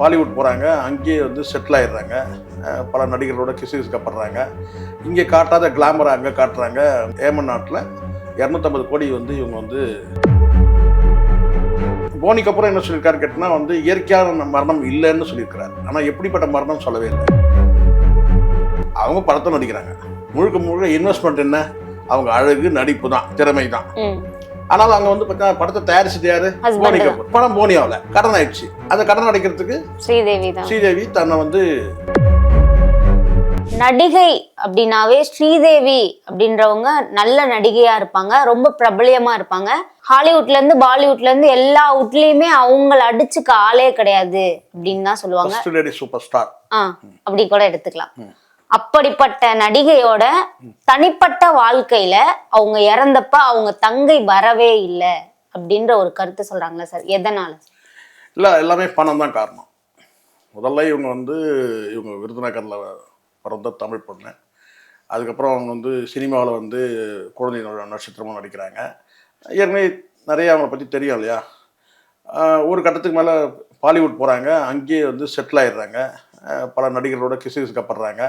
பாலிவுட் போகிறாங்க அங்கேயே வந்து செட்டில் ஆயிடுறாங்க. பல நடிகர்களோட கிசுகிசுக்கப்படுறாங்க இங்கே காட்டாத கிளாமரை அங்கே காட்டுறாங்க. ஏமன் நாட்டில் இரநூத்தம்பது கோடி வந்து இவங்க வந்து போனிக்கு அப்புறம் என்ன சொல்லியிருக்காரு கேட்டால் வந்து இயற்கையான மரணம் இல்லைன்னு சொல்லியிருக்கிறார். ஆனால் எப்படிப்பட்ட மரணம் சொல்லவே இல்லை. அவங்க படத்தை நடிக்கிறாங்க. முழுக்க முழுக்க இன்வெஸ்ட்மெண்ட் என்ன? அவங்க அழகு நடிப்பு தான் திறமை தான். ம். ஆனால் அங்கே வந்து பார்த்தீங்கன்னா படத்தை தயாரிச்சது யாரு. போனி கபூர் படம் போனியாவில் கடன் ஆயிடுச்சு. அந்த கடன் அடைக்கிறதுக்கு ஸ்ரீதேவி தான். ஸ்ரீதேவி தன்னை வந்து நடிகை அப்படின்னாவே ஸ்ரீதேவி அப்படின்றவங்க நல்ல நடிகையா இருப்பாங்க. ரொம்ப பிரபலியமா இருப்பாங்க. ஹாலிவுட்ல இருந்து பாலிவுட்ல இருந்து எல்லா அவுட்லயுமே அவங்கள அடிச்சுக்க ஆளே கிடையாது அப்படின்னு தான் சொல்லுவாங்க. சூப்பர் ஸ்டார் ஆ அப்படி கூட எடுத்துக்கலாம். அப்படிப்பட்ட நடிகையோட தனிப்பட்ட வாழ்க்கையில அவங்க இறந்தப்ப அவங்க தங்கை வரவே இல்லை அப்படின்ற ஒரு கருத்து சொல்றாங்களா சார்? எதனால? இல்லை எல்லாமே பணம் தான் காரணம். முதல்ல இவங்க வந்து இவங்க விருதுநகரில் பிறந்த தமிழ் பொண்ணு. அதுக்கப்புறம் அவங்க வந்து சினிமாவில் வந்து குழந்தை நட்சத்திரமாக நடிக்கிறாங்க. ஏற்கனவே நிறைய அவங்கள பற்றி தெரியும் இல்லையா? ஒரு கட்டத்துக்கு மேலே பாலிவுட் போகிறாங்க அங்கேயே வந்து செட்டில் ஆயிடுறாங்க. பல நடிகர்களோட கிசுகிசுக்கப்படுறாங்க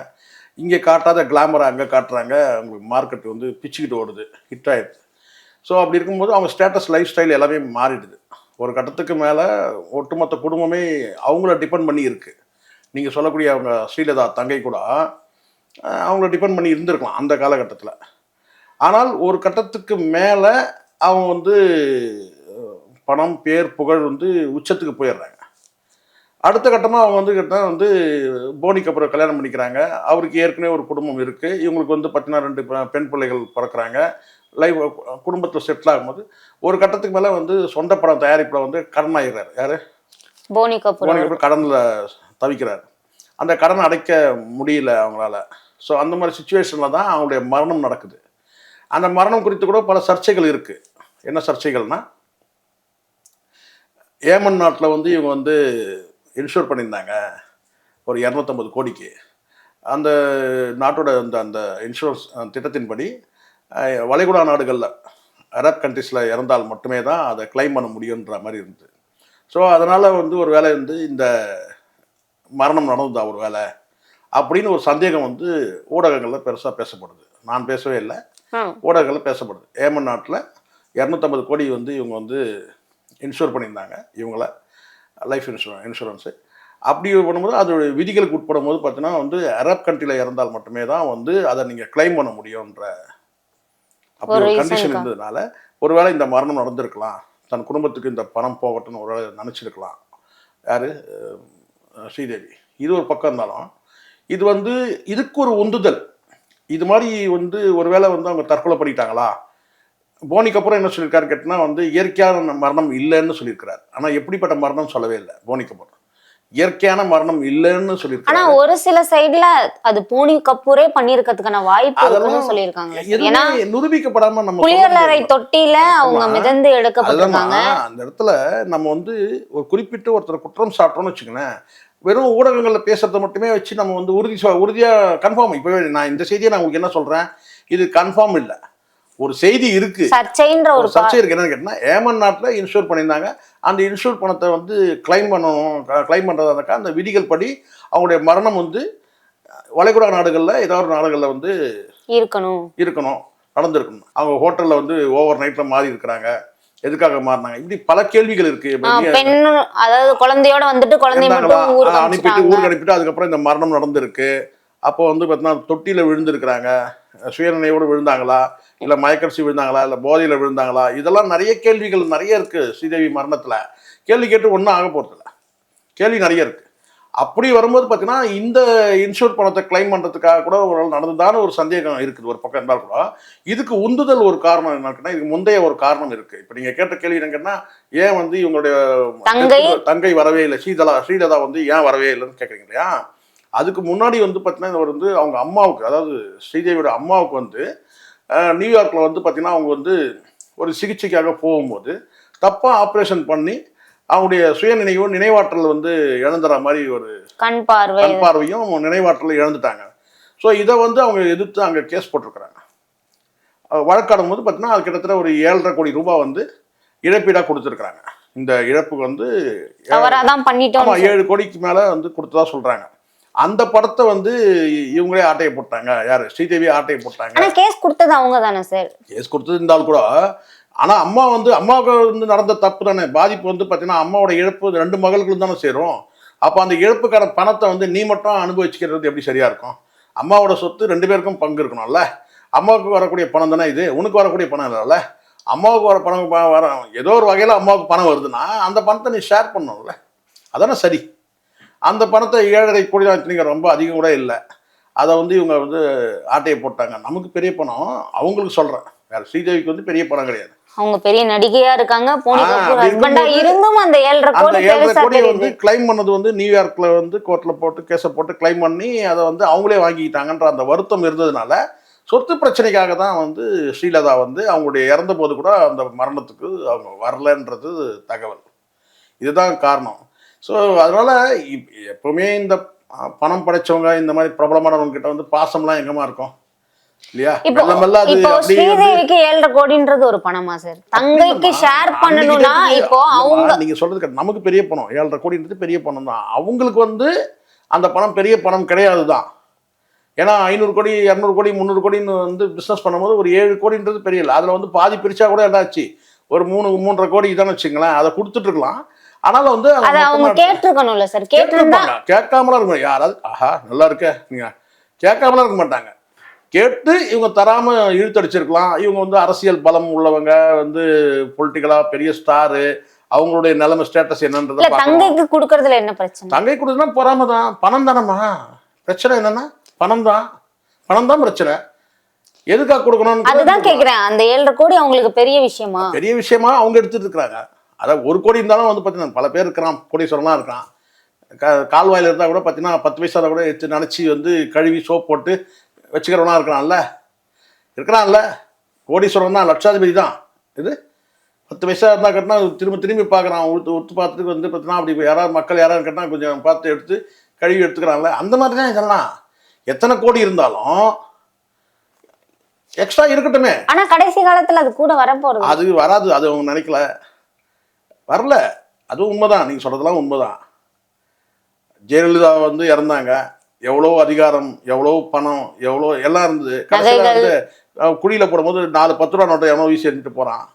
இங்கே காட்டாத கிளாமரை அங்கே காட்டுறாங்க. அவங்களுக்கு மார்க்கெட் வந்து பிச்சுக்கிட்டு ஓடுது. ஹிட் ஆயிடுது. ஸோ அப்படி இருக்கும்போது அவங்க ஸ்டேட்டஸ் லைஃப் ஸ்டைல் எல்லாமே மாறிடுது. ஒரு கட்டத்துக்கு மேலே ஒட்டுமொத்த குடும்பமே அவங்கள டிபெண்ட் பண்ணி இருக்குது நீங்கள் சொல்லக்கூடிய அவங்க ஸ்ரீலதா தங்கை கூட அவங்கள டிபெண்ட் பண்ணி இருந்திருக்கலாம் அந்த காலகட்டத்தில். ஆனால் ஒரு கட்டத்துக்கு மேலே அவங்க வந்து பணம் பேர் புகழ் வந்து உச்சத்துக்கு போயிடுறாங்க. அடுத்த கட்டமாக அவங்க வந்து கேட்டால் வந்து போனிக்கு அப்புறம் கல்யாணம் பண்ணிக்கிறாங்க. அவருக்கு ஏற்கனவே ஒரு குடும்பம் இருக்குது இவங்களுக்கு வந்து பார்த்தீங்கன்னா ரெண்டு பெண் பிள்ளைகள் பிறக்கிறாங்க. லைஃப் குடும்பத்தில் செட்டில் ஆகும்போது ஒரு கட்டத்துக்கு மேலே வந்து சொந்த படம் தயாரிப்பில் வந்து கடன் ஆகிடுறாரு யார்? போனி கபூர். போனிக்கு அப்புறம் கடனில் தவிக்கிறார். அந்த கடனை அடைக்க முடியல அவங்களால. ஸோ அந்த மாதிரி சுச்சுவேஷனில் தான் அவங்களுடைய மரணம் நடக்குது. அந்த மரணம் குறித்து கூட பல சர்ச்சைகள் இருக்குது என்ன சர்ச்சைகள்னா ஏமன் நாட்டில் வந்து இவங்க வந்து இன்ஷூர் பண்ணியிருந்தாங்க. ஒரு இரநூத்தம்பது கோடிக்கு. அந்த நாட்டோட அந்த அந்த இன்சூரன்ஸ் திட்டத்தின்படி வளைகுடா நாடுகளில் அரப் கண்ட்ரீஸில் இறந்தால் மட்டுமே தான் அதை கிளைம் பண்ண முடியுன்ற மாதிரி இருந்தது. ஸோ அதனால் வந்து ஒரு வேளை வந்து இந்த மரணம் நடந்ததா ஒரு வேலை அப்படின்னு ஒரு சந்தேகம் வந்து ஊடகங்களில் பெருசாக பேசப்படுது. நான் பேசவே இல்லை. ஊடகங்களில் பேசப்படுது. ஏமன் நாட்டில் இரநூத்தம்பது கோடி வந்து இவங்க வந்து இன்சூர் பண்ணியிருந்தாங்க இவங்கள. லைஃப் இன்சூரன்ஸ் இன்சூரன்ஸு அப்படி பண்ணும்போது அது விதிகளுக்கு உட்படும் போது பார்த்தீங்கன்னா வந்து அரப் கண்ட்ரியில் இறந்தால் மட்டுமே தான் வந்து அதை நீங்கள் கிளைம் பண்ண முடியுன்ற அப்படி ஒரு ஒரு கண்டிஷன்? இருந்ததுனால ஒருவேளை இந்த மரணம் நடந்திருக்கலாம். தன் குடும்பத்துக்கு இந்த பணம் போகட்டும்னு ஒருவேளை நினச்சிருக்கலாம். யார்? ஸ்ரீதேவி. இது ஒரு பக்கம் இருந்தாலும் இது வந்து இதுக்கு ஒரு உந்துதல். இது மாதிரி வந்து ஒருவேளை வந்து அவங்க தற்கொலை பண்ணிட்டாங்களா போனிக்கு அப்புறம் என்ன சொல்லியிருக்காரு கேட்டினா வந்து இயற்கையான மரணம் இல்லைன்னு சொல்லியிருக்கிறார் ஆனால் எப்படிப்பட்ட மரணம் சொல்லவே இல்லை போனிக்கு அப்புறம் இயற்கையான மரணம் இல்லைன்னு ஆனா சொல்லியிருக்காரு ஒரு சில சைடுல அது போனி கபூரே பண்ணிருக்கிறதுக்கான வாய்ப்பு இருக்குன்னு சொல்லியிருக்காங்க. ஏன்னா நிரூபிக்கப்படாம நம்ம முடியாது. தொட்டியில அவங்க. மிதந்து எடுக்கப்பட்டிருக்காங்க அந்த இடத்துல நம்ம வந்து ஒரு குறிப்பிட்ட ஒருத்தர் குற்றம் சாட்டுறோம்னு வச்சுக்கோங்களேன் வெறும் ஊடகங்களில் பேசுறத மட்டுமே வச்சு நம்ம வந்து உறுதி சொ- உறுதியா கன்ஃபார்ம் இப்பவே நான் இந்த செய்தியை நான் உங்களுக்கு என்ன சொல்றேன் இது கன்ஃபார்ம் இல்லை ஒரு செய்தி இருக்கு. சர்ச்சைன்ற ஒரு சர்ச்சை இருக்கு. என்னன்னு கேட்டினா ஏமன் நாட்டில் இன்சூர் பண்ணியிருந்தாங்க. அந்த இன்சூர் பணத்தை வந்து கிளைம் பண்ணணும் கிளைம் பண்ணுறதாக்கா அந்த விதிகள் படி அவங்களுடைய மரணம் வந்து வளைகுடா நாடுகளில் ஏதாவது ஒரு நாடுகளில் வந்து இருக்கணும். இருக்கணும் நடந்திருக்கணும். அவங்க ஹோட்டலில் வந்து ஓவர் நைட்டில் மாறி இருக்கிறாங்க. எதுக்காக மாறினாங்க? இப்படி பல கேள்விகள் இருக்கு. அதாவது குழந்தையோட வந்துட்டு குழந்தைய அனுப்பிட்டு ஊருக்கு அனுப்பிட்டு அதுக்கப்புறம் இந்த மரணம் நடந்திருக்கு. அப்போ வந்து பார்த்தீங்கன்னா தொட்டியில் விழுந்திருக்கிறாங்க. சுயநினைவோடு விழுந்தாங்களா? இல்லை மயக்கரிசி விழுந்தாங்களா? இல்லை போதையில் விழுந்தாங்களா? இதெல்லாம் நிறைய கேள்விகள் நிறைய இருக்கு ஸ்ரீதேவி மரணத்தில். கேள்வி கேட்டு ஒன்றும் ஆக போகிறதில்ல கேள்வி நிறைய இருக்கு. அப்படி வரும்போது பார்த்தீங்கன்னா இந்த இன்சூர் பணத்தை கிளைம் பண்ணுறதுக்காக கூட ஒரு நடந்ததான ஒரு சந்தேகம் இருக்குது. ஒரு பக்கம் இருந்தால் கூட. இதுக்கு உந்துதல் ஒரு காரணம் என்னன்னா இதுக்கு முந்தைய ஒரு காரணம் இருக்கு. இப்போ நீங்கள் கேட்ட கேள்வி என்னங்கன்னா ஏன் வந்து இவங்களுடைய தங்கை? தங்கை வரவே இல்லை? ஸ்ரீதலா ஸ்ரீலதா வந்து ஏன் வரவே இல்லைன்னு கேட்குறீங்க இல்லையா? அதுக்கு முன்னாடி வந்து பார்த்தீங்கன்னா இவர் வந்து அவங்க அம்மாவுக்கு அதாவது ஸ்ரீதேவியோட அம்மாவுக்கு வந்து நியூயார்க்கில் வந்து பார்த்தீங்கன்னா அவங்க வந்து ஒரு சிகிச்சைக்காக போகும்போது தப்பாக ஆப்ரேஷன் பண்ணி அவங்களுடைய சுயநினைவு நினைவாற்றல் வந்து இழந்துற மாதிரி ஒரு கண் பார்வை. கண் பார்வையும் நினைவாற்றலும் இழந்துட்டாங்க. ஸோ இதை வந்து அவங்க எதிர்த்து அங்கே கேஸ் போட்டிருக்கிறாங்க. வழக்காடும் போது பார்த்தீங்கன்னா அது கிட்டத்தட்ட ஒரு ஏழரை கோடி ரூபாய் வந்து இழப்பீடாக கொடுத்துருக்குறாங்க. இந்த இழப்புக்கு வந்து ஏழு கோடிக்கு மேல வந்து கொடுத்ததா சொல்றாங்க. அந்த படத்தை வந்து இவங்களே ஆட்டையை போட்டாங்க. யாரு? ஸ்ரீதேவி ஆட்டையை போட்டாங்க. ஆனா கேஸ் கொடுத்தது அவங்க தானே சார் கேஸ் கொடுத்தது இருந்தாலும் கூட ஆனா அம்மா வந்து அம்மாவுக்கு வந்து நடந்த தப்பு தானே. பாதிப்பு வந்து பார்த்தீங்கன்னா அம்மாவோட இழப்பு ரெண்டு மகளுக்கும் தானே சேரும். அப்போ அந்த இழப்புக்கான பணத்தை வந்து நீ மட்டும் அனுபவிச்சுக்கிறது எப்படி சரியா இருக்கும்? அம்மாவோட சொத்து ரெண்டு பேருக்கும் பங்கு இருக்கணும்ல. அம்மாவுக்கு வரக்கூடிய பணம் தானே இது? உனக்கு வரக்கூடிய பணம் இல்லைல்ல. அம்மாவுக்கு வர பணம் வர ஏதோ ஒரு வகையில் அம்மாவுக்கு பணம் வருதுன்னா அந்த பணத்தை நீ ஷேர் பண்ணணும்ல. அதானே சரி. அந்த பணத்தை ஏழரை கோடி தான் ரொம்ப அதிகம் கூட இல்லை. அதை வந்து இவங்க வந்து ஆட்டையை போட்டாங்க. நமக்கு பெரிய பணம். அவங்களுக்கு சொல்கிறேன் வேற ஸ்ரீதேவிக்கு வந்து பெரிய பணம் கிடையாது. அவங்க பெரிய நடிகையா இருக்காங்க. இருந்தும் அந்த ஏழரை கோடி வந்து கிளைம் பண்ணது வந்து நியூயார்க்ல வந்து கோர்ட்ல போட்டு கேஸை போட்டு கிளைம் பண்ணி அதை வந்து அவங்களே வாங்கிக்கிட்டாங்கன்ற அந்த வருத்தம் இருந்ததுனால சொத்து பிரச்சனைக்காக தான் வந்து ஸ்ரீலதா வந்து அவங்களுடைய இறந்த போது கூட அந்த மரணத்துக்கு அவங்க வரலன்றது தகவல். இதுதான் காரணம். ஸோ அதனால இப்- எப்பவுமே இந்த பணம் படைச்சவங்க இந்த மாதிரி பிரபலமானவங்க கிட்ட வந்து பாசம்லாம் எங்கம்மா இருக்கும்? இல்லையா? மெல்ல மெல்ல அது ஸ்ரீதேவிக்கு ஏழரை கோடின்றது ஒரு பணமா சார்? தங்கைக்கு ஷேர் பண்ணணும்னா இப்போ அவங்க நீங்க சொல்றது. நமக்கு பெரிய பணம். ஏழரை கோடின்றது பெரிய பணம் தான். அவங்களுக்கு வந்து அந்த பணம் பெரிய பணம் கிடையாது தான். ஏன்னா ஐநூறு கோடி இரநூறு கோடி முந்நூறு கோடின்னு வந்து பிஸ்னஸ் பண்ணும்போது ஒரு ஏழு கோடின்றது பெரிய இல்லை. அதில் வந்து பாதி பிரிச்சா கூட என்னாச்சு ஒரு மூணு மூன்றரை கோடி தானே வச்சுங்களேன் அதை கொடுத்துட்டு இருக்கலாம். ஆனாலும் வந்து அவங்க கேட்டிருக்கணும்ல சார் கேட்டிருப்பாங்க கேட்காமலாம் இருக்க மாட்டாங்க. யாராவது ஆஹா நல்லா இருக்க நீங்க கேட்காமலாம் இருக்க மாட்டாங்க. கேட்டு இவங்க தராம இழுத்தடிச்சிருக்கலாம். இவங்க வந்து அரசியல் பலம் உள்ளவங்க வந்து பொலிட்டிக்கலா பெரிய ஸ்டாரு அவங்களுடைய நிலைமை ஸ்டேட்டஸ் என்னன்றதை தங்கைக்கு குடுக்கறதுல என்ன பிரச்சனை? தங்கை கொடுத்தா பொறாம தான். பணம் தானம்மா. பிரச்சனை என்னன்னா பணம் தான். பணம் தான் பிரச்சனை. எதுக்காக கொடுக்கணும்னு கூட அதுதான் கேக்குறேன். அந்த ஏழரை கோடி அவங்களுக்கு பெரிய விஷயமா? பெரிய விஷயமா அவங்க எடுத்துட்டு இருக்கிறாங்க. அதாவது ஒரு கோடி இருந்தாலும் வந்து பார்த்தீங்கன்னா பல பேர் இருக்கிறான் கோடீஸ்வரம்லாம் இருக்கான் க கால்வாயில் இருந்தால் கூட பார்த்தீங்கன்னா பத்து பைசா கூட எடுத்து நினச்சி வந்து கழுவி சோப் போட்டு வச்சுக்கிறவனா இருக்கிறான்ல இருக்கிறான்ல கோடீஸ்வரன் தான் லட்சாதிபதி தான். இது? பத்து பைசா இருந்தால் கட்டினா திரும்ப திரும்பி பார்க்குறான் உத்து உத்து பார்த்துட்டு வந்து பார்த்தீங்கன்னா அப்படி யாராவது மக்கள் யாராவது கட்டினா கொஞ்சம் பார்த்து எடுத்து கழுவி எடுத்துக்கிறான்ல. அந்த மாதிரி தான் இதெல்லாம். எத்தனை கோடி இருந்தாலும் எக்ஸ்ட்ரா இருக்கட்டுமே. ஆனா கடைசி காலத்துல அது கூட வரப்போறது அது வராது அது அவங்க நினைக்கல. வரல. அதுவும் உண்மைதான். நீங்க சொல்றதெல்லாம் உண்மைதான். ஜெயலலிதா வந்து இறந்தாங்க. எவ்வளோ அதிகாரம் எவ்வளோ பணம் எவ்வளோ எல்லாம் இருந்தது. கடைசியில். வந்து குழியில போடும்போது நாலு பத்து ரூபா நோட்டை எவனோ வீசி எறிஞ்சிட்டு போறான்.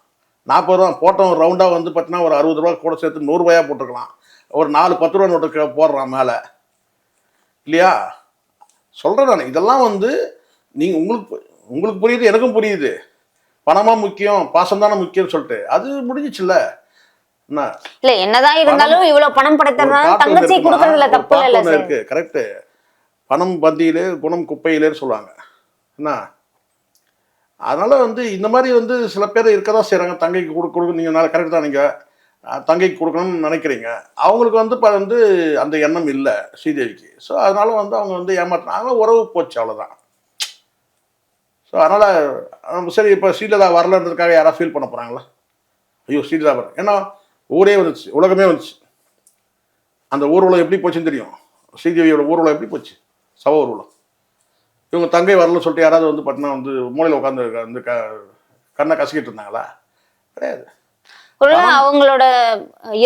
நாற்பது ரூபா போட்டவன் ரவுண்டா வந்து பார்த்தீங்கன்னா ஒரு அறுபது ரூபா கூட சேர்த்து நூறுரூவாயா போட்டுக்கலாம் ஒரு நாலு பத்து ரூபா நோட்டு போடுறான் மேலே. இல்லையா? சொல்கிறேன் நான். இதெல்லாம் வந்து நீங்கள் உங்களுக்கு உங்களுக்கு புரியுது எனக்கும் புரியுது. பணமா முக்கியம் பாசம் தானே முக்கியம்னு சொல்லிட்டு. அது முடிஞ்சிச்சுல்ல. இல்ல என்னதான் இருந்தாலும் இவ்வளவு பணம் ஒண்ணு தங்கச்சி? குடுக்கறதுல தப்பு இல்ல இருக்கு. கரெக்ட் பணம் பந்தியிலே குணம் குப்பையிலேன்னு சொல்லுவாங்க. என்ன? அதனால வந்து இந்த மாதிரி வந்து சில பேர் இருக்க தான் செய்கிறாங்க தங்கைக்கு கொடு கொடுக்க நீங்கள் கரெக்ட் தான் நீங்கள் தங்கைக்கு கொடுக்கணும்னு நினைக்கிறீங்க. அவங்களுக்கு வந்து இப்போ வந்து அந்த எண்ணம் இல்லை ஸ்ரீதேவிக்கு. ஸோ அதனால வந்து அவங்க வந்து ஏமாற்றினாங்க உறவு போச்சு அவ்வளோதான் ஸோ அதனால் சரி இப்போ ஸ்ரீலதா வரலன்றதுக்காக யாராவது ஃபீல் பண்ண போகிறாங்களா ஐயோ ஸ்ரீலதா வர ஏன்னா ஊரே வந்துச்சு உலகமே வந்துச்சு. அந்த ஊர்வலம் எப்படி போச்சுன்னு தெரியும்? ஸ்ரீதேவியோட ஊர்வலம் எப்படி போச்சு? சவ ஊர்வலம். இவங்க தங்கை வரலன்னு சொல்லிட்டு யாராவது வந்து பார்த்தீங்கன்னா வந்து மூலையில் உட்காந்து வந்து க கண்ணை கசக்கிட்டு இருந்தாங்களா? கிடையாது. அவங்களோட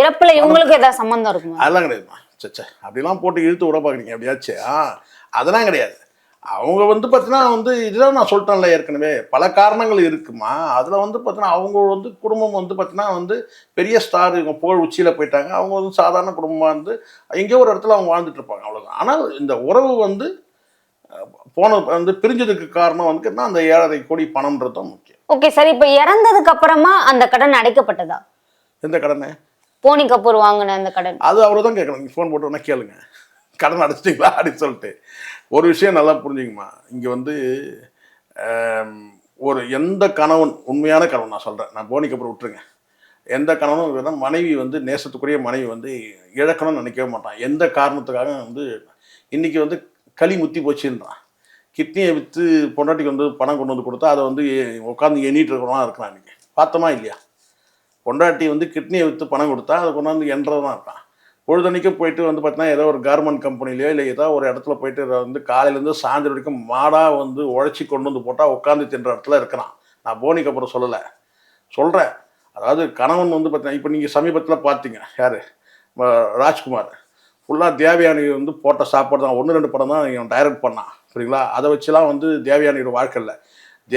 இறப்புல இவங்களுக்கு ஏதாவது சம்பந்தம் இருக்குமா? அதெல்லாம் கிடையாதுமா. சச்சே அப்படிலாம் போட்டு இழுத்து விட பார்க்குறீங்க அப்படியாச்சு ஆ அதெல்லாம் கிடையாது. அவங்க வந்து பார்த்தீங்கன்னா வந்து இதுதான் நான் சொல்லிட்டேன்ல ஏற்கனவே. பல காரணங்கள் இருக்குமா? அதில் வந்து பார்த்தீங்கன்னா அவங்க வந்து குடும்பம் வந்து பார்த்தீங்கன்னா வந்து பெரிய ஸ்டார் இவங்க புகழ் உச்சியில் போயிட்டாங்க. அவங்க வந்து சாதாரண குடும்பமாக இருந்து எங்கேயோ ஒரு இடத்துல அவங்க வாழ்ந்துட்டு இருப்பாங்க அவ்வளோதான் ஆனால் இந்த உறவு வந்து போன வந்து பிரிஞ்சதுக்கு காரணம் வந்து அந்த ஏழரை கோடி பணம்ன்றது தான் முக்கியம். Okay sir. இப்ப இறந்ததுக்கு அப்புறமா அந்த கடன் அடைக்கப்பட்டதா? எந்த கடனை? போனி கபூர் வாங்கின அந்த கடன். அது அவரை தான் கேட்கணும். நீங்கள் ஃபோன் போட்டு வேணா கேளுங்க. கடன் அடைச்சிட்டிங்களா அப்படின்னு சொல்லிட்டு. ஒரு விஷயம் நல்லா புரிஞ்சுங்கம்மா இங்கே வந்து ஒரு எந்த கணவன் உண்மையான கணவன் நான் சொல்கிறேன் நான் போனிக்கு அப்புறம் விட்டுருங்க. எந்த கணவனும் வேணா மனைவி வந்து நேசத்துக்குரிய மனைவி வந்து இழக்கணும்னு நினைக்கவே மாட்டான். எந்த காரணத்துக்காக வந்து இன்றைக்கி வந்து களி முத்தி போச்சுன்றான். கிட்னியை விற்று பொண்டாட்டிக்கு வந்து பணம் கொண்டு வந்து கொடுத்தா அதை வந்து உட்காந்து எண்ணிட்டு இருக்கிறவனா இருக்கிறான் இன்றைக்கி பார்த்தோமா இல்லையா? பொண்டாட்டி வந்து கிட்னியை விற்று பணம் கொடுத்தா அதை கொண்டாந்து எண்றதான் இருக்கான். பொழுதன்னைக்கும் போயிட்டு வந்து பார்த்தீங்கன்னா ஏதோ ஒரு கார்மெண்ட் கம்பெனிலையோ இல்லை ஏதோ ஒரு இடத்துல போயிட்டு வந்து காலையிலேருந்து சாயந்தரம் வரைக்கும் மாடாக வந்து உழைச்சி கொண்டு வந்து போட்டால் உட்காந்து தின்ற இடத்துல இருக்கிறான். நான் போனிக்கு அப்புறம் சொல்லலை. சொல்கிறேன் அதாவது கணவன் வந்து பார்த்தீங்கன்னா இப்போ நீங்கள் சமீபத்தில் பார்த்தீங்க. யார்? ராஜ்குமார். ஃபுல்லாக தேவயானி வந்து போட்ட சாப்பாடு தான். ஒன்று ரெண்டு படம் தான் இவன் டைரக்ட் பண்ணான். சரிங்களா அதை வச்சுலாம் வந்து தேவயானியோட வாழ்க்கை இல்லை.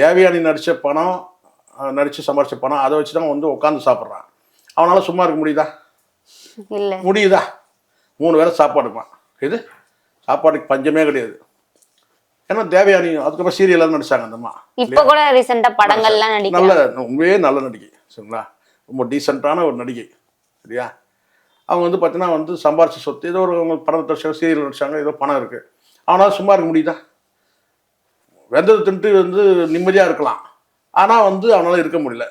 தேவயானி நடித்த பணம் நடித்து சம்பாரித்த பணம் அதை வச்சு தான் வந்து உட்காந்து சாப்பிட்றான். அவனால் சும்மா இருக்க முடியுதா? இல்ல. முடியுதா? மூணு வேளை சாப்பாடுக்குவான் இது? சாப்பாட்டுக்கு பஞ்சமே கிடையாது. ஏன்னா தேவயானி அதுக்கப்புறம் சீரியல்லாம் நடிச்சாங்க அந்தம்மா இப்ப கூட ரீசெண்டா படங்கள்லாம் நல்ல உண்மையே நல்ல நடிகை சரிங்களா? ரொம்ப டீசெண்டான ஒரு நடிகை சரியா? அவங்க வந்து பார்த்தீங்கன்னா வந்து சம்பாரிச்ச சொத்து ஏதோ ஒரு அவங்க நடிச்சாங்க சீரியல் நடிச்சாங்க ஏதோ பணம் இருக்குது அவனால் சும்மா இருக்க முடியுதா? வெந்ததை தின்ட்டு வந்து நிம்மதியாக இருக்கலாம். ஆனால் வந்து அவனால் இருக்க முடியல.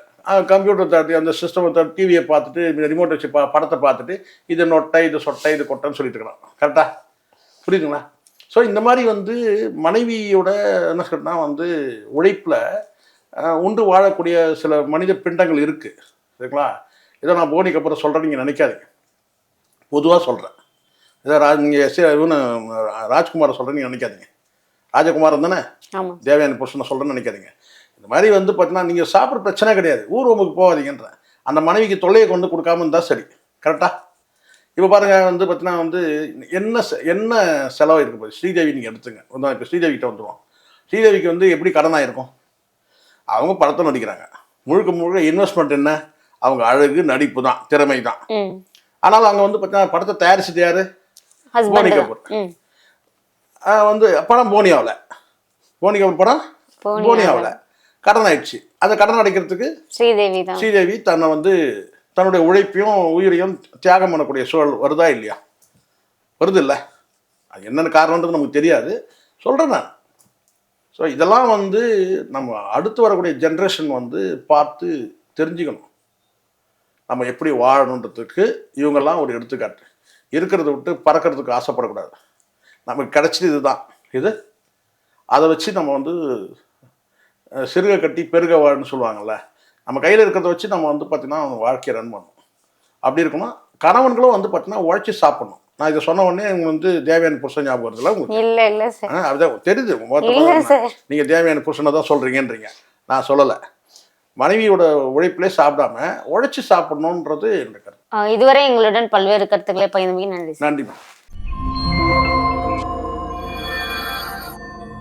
கம்ப்யூட்டர் தட்டி அந்த சிஸ்டம் டிவியை பார்த்துட்டு ரிமோட் வச்சு பா படத்தை பார்த்துட்டு இது நொட்டை இது சொட்டை இது கொட்டைன்னு சொல்லிட்டு இருக்கிறான். கரெக்டாக புரியுதுங்களா? ஸோ இந்த மாதிரி வந்து மனைவியோட என்ன சொல்றேன்னா வந்து உழைப்பில் உண்டு வாழக்கூடிய சில மனித பிண்டங்கள் இருக்குது சரிங்களா? இதை நான் போனிக்கு அப்புறம் சொல்கிறேன் நீங்கள் நினைக்காதீங்க. பொதுவாக சொல்கிறேன் இதை ராஜ் நீங்கள் எஸ் இவனு ராஜ்குமாரை சொல்கிறேன் நீங்கள் நினைக்காதீங்க. ராஜகுமாரன் தானே? தேவயானி புருஷனை சொல்கிறேன்னு நினைக்காதீங்க. இந்த மாதிரி வந்து பார்த்தீங்கன்னா நீங்கள் சாப்பிட்ற பிரச்சனை கிடையாது. ஊர் ரூமுக்கு போகாதீங்கன்றேன் அந்த மனைவிக்கு தொல்லையை கொண்டு கொடுக்காம இருந்தால் சரி. கரெக்டாக இப்போ பாருங்க வந்து பார்த்தீங்கன்னா வந்து என்ன என்ன செலவு இருக்கு? பாரு ஸ்ரீதேவி நீங்கள் எடுத்துங்க. வந்து இப்போ ஸ்ரீதேவி கிட்ட வந்துடுவோம் ஸ்ரீதேவிக்கு வந்து எப்படி கடனாக இருக்கும் அவங்க படத்தை நடிக்கிறாங்க. முழுக்க முழுக்க இன்வெஸ்ட்மெண்ட் என்ன? அவங்க அழகு நடிப்பு தான் திறமை தான். ம். ஆனால் அங்கே வந்து பார்த்தீங்கன்னா படத்தை தயாரிச்சது யாரு? போனி கபூர் வந்து படம் போனியாவில். போனி கபூர் படம்? போனி போனியாவில். கடன் ஆயிடுச்சு அந்த கடன் அடைக்கிறதுக்கு ஸ்ரீதேவி ஸ்ரீதேவி தன்னை வந்து தன்னுடைய உழைப்பையும் உயிரையும் தியாகம் பண்ணக்கூடிய சூழல் வருதா இல்லையா? வருது இல்லை? அது என்னென்ன காரணன்றது நமக்கு தெரியாது. சொல்கிறேன் நான். ஸோ இதெல்லாம் வந்து நம்ம அடுத்து வரக்கூடிய ஜென்ரேஷன் வந்து பார்த்து தெரிஞ்சுக்கணும். நம்ம எப்படி வாழணுன்றதுக்கு இவங்கெல்லாம் ஒரு எடுத்துக்காட்டு. இருக்கிறத விட்டு பறக்கிறதுக்கு ஆசைப்படக்கூடாது. நமக்கு கிடைச்சது இதுதான். இது? அதை வச்சு நம்ம வந்து சிறுக கட்டி பெருக வாழ்னு சொல்லுவாங்கல்ல நம்ம கையில் இருக்கிறத வச்சு நம்ம வந்து பார்த்தீங்கன்னா வாழ்க்கையை ரன் பண்ணணும். அப்படி இருக்கணும். கணவன்களும் வந்து பார்த்தீங்கன்னா உழைச்சி சாப்பிடணும். நான் இதை சொன்ன உடனே உங்களுக்கு வந்து தேவையான புருஷன் ஞாபகம் வருதுல்ல உங்களுக்கு? தெரியுது. நீங்கள் தேவையான புருஷனை தான் சொல்கிறீங்கன்றீங்க நான் சொல்லலை. மனைவியோட உழைப்பிலே சாப்பிடாம உழைச்சி சாப்பிடணுன்றது என்னோட கருத்து. இதுவரை எங்களுடன் பல்வேறு கருத்துக்களை பகிர்ந்தமைக்கு நன்றி நன்றிம்மா